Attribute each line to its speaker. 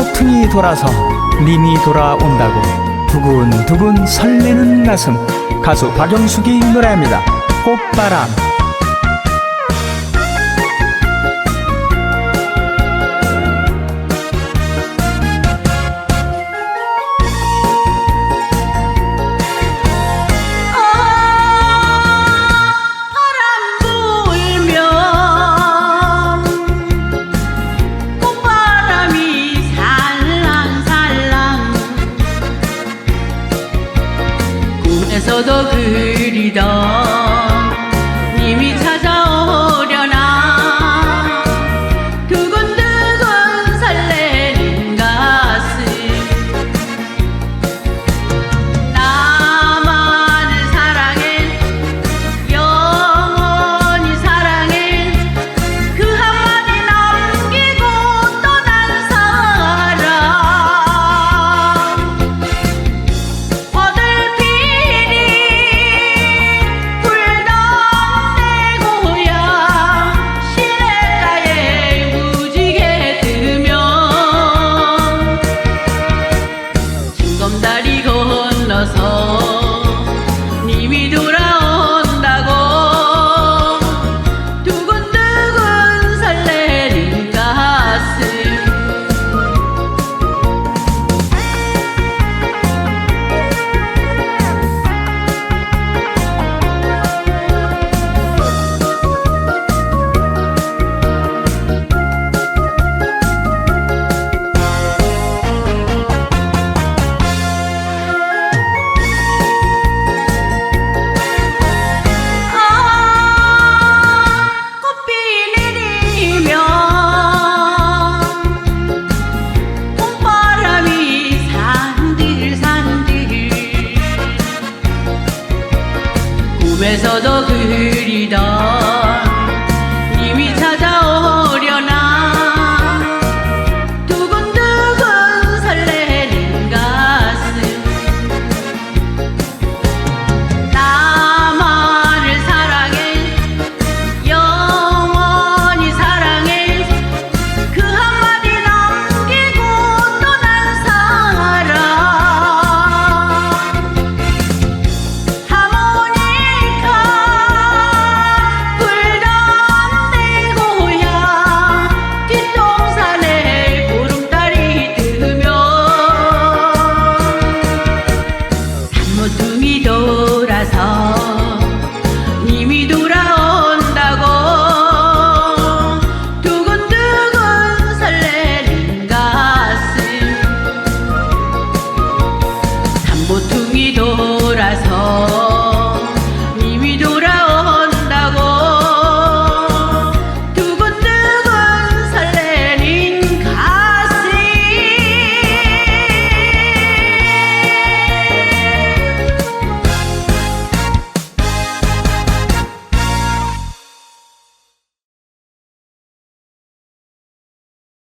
Speaker 1: 또 퉁이 돌아서 님이 돌아온다고 두근두근 설레는 가슴 가수 박영숙이 노래합니다. 꽃바람
Speaker 2: そくりだ手都。como.